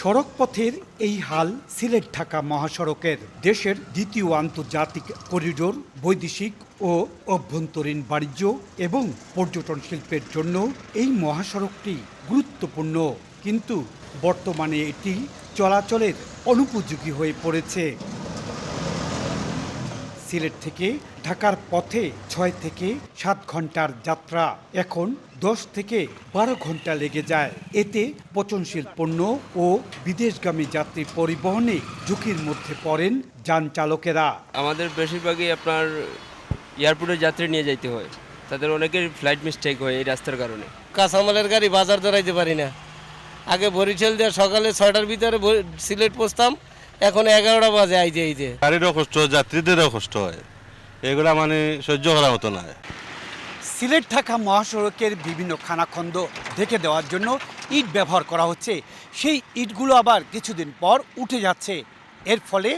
সড়ক পথের এই হাল সিলেট ঢাকা মহাসড়কের দেশের দ্বিতীয় আন্তর্জাতিক করিডোর, বৈদেশিক ও অভ্যন্তরীণ বাণিজ্য এবং পর্যটন শিল্পের জন্য এই মহাসড়কটি গুরুত্বপূর্ণ। কিন্তু বর্তমানে এটি চলাচলের অনুপযোগী হয়ে পড়েছে। সিলেট থেকে ঢাকার পথে ছয় থেকে সাত ঘণ্টার যাত্রা। এখন দশ থেকে বারো ঘণ্টা লেগে যায়। এতে পচনশীল পণ্য ও বিদেশগামী যাত্রী পরিবহনে ঝুঁকির মধ্যে পড়েন যান চালকেরা। আমাদের বেশিরভাগই আপনার এয়ারপোর্টে যাত্রী নিয়ে যাইতে হয়। তাদের অনেকের ফ্লাইট মিস্টেক হয় এই রাস্তার কারণে। কাঁচামালের গাড়ি বাজার ধরাইতে পারি না। আগে বরিশাল দিয়ে সকালে ছয়টার ভিতরে সিলেট পৌঁছতাম এখন এগারোটা বাজে আইতে আইতে গাড়িরও কষ্ট হয় যাত্রীদেরও কষ্ট হয়। এগুলা মানে সহ্য করার মতো নয়। সিলেট ঢাকা মহাসড়কের বিভিন্ন খানাখন্দ ঢেকে দেওয়ার জন্য ইট ব্যবহার করা হচ্ছে। সেই ইটগুলো আবার কিছুদিন পর উঠে যাচ্ছে। এর ফলে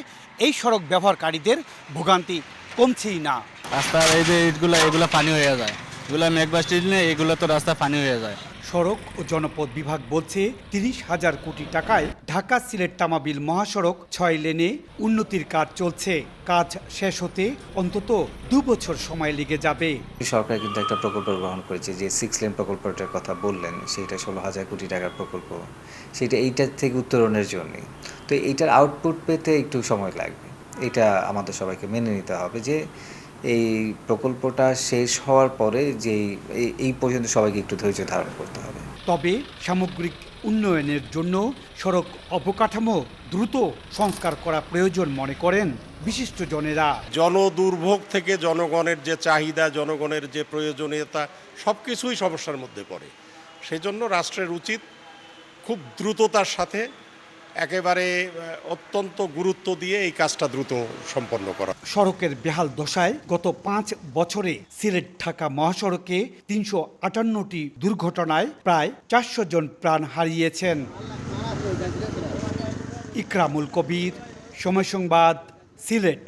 এই সড়ক ব্যবহারকারীদের ভোগান্তি কমছেই না। রাস্তার এই যে ইটগুলো এগুলো পানি হয়ে যায়। এগুলো মেঘবাস নিয়ে এগুলো তো রাস্তা পানি হয়ে যায়। সড়ক ও জনপদ বিভাগ বলছে তিরিশ হাজার কোটি টাকায় ঢাকা সিলেট তামাবিল মহাসড়ক ছয় লেনে উন্নতির কাজ চলছে। কাজ শেষ হতে অন্তত দু বছর সময় লেগে যাবে। সরকার কিন্তু একটা প্রকল্প গ্রহণ করেছে যে সিক্স লেন প্রকল্পটার কথা বললেন, সেটা ষোলো হাজার কোটি টাকার প্রকল্প। সেটা এইটার থেকে উত্তরণের জন্যই। তো এইটার আউটপুট পেতে একটু সময় লাগবে। এটা আমাদের সবাইকে মেনে নিতে হবে যে এই প্রকল্পটা শেষ হওয়ার পরে যে এই- এই পর্যন্ত সবাইকে একটু ধৈর্য ধারণ করতে হবে। তবে সামগ্রিক উন্নয়নের জন্য সড়ক অবকাঠামো দ্রুত সংস্কার করা প্রয়োজন মনে করেন বিশিষ্টজনেরা। জনদুর্ভোগ থেকে জনগণের যে চাহিদা জনগণের যে প্রয়োজনীয়তা সব কিছুই সমস্যার মধ্যে পড়ে। সেই জন্য রাষ্ট্রের উচিত খুব দ্রুততার সাথে একেবারে অত্যন্ত গুরুত্ব দিয়ে এই কাজটা দ্রুত সম্পন্ন করা। সড়কের বেহাল দশায় গত পাঁচ বছরে সিলেট ঢাকা মহাসড়কে তিনশো আটান্নটি দুর্ঘটনায় প্রায় চারশো জন প্রাণ হারিয়েছেন। ইকরামুল কবির, সময় সংবাদ, সিলেট।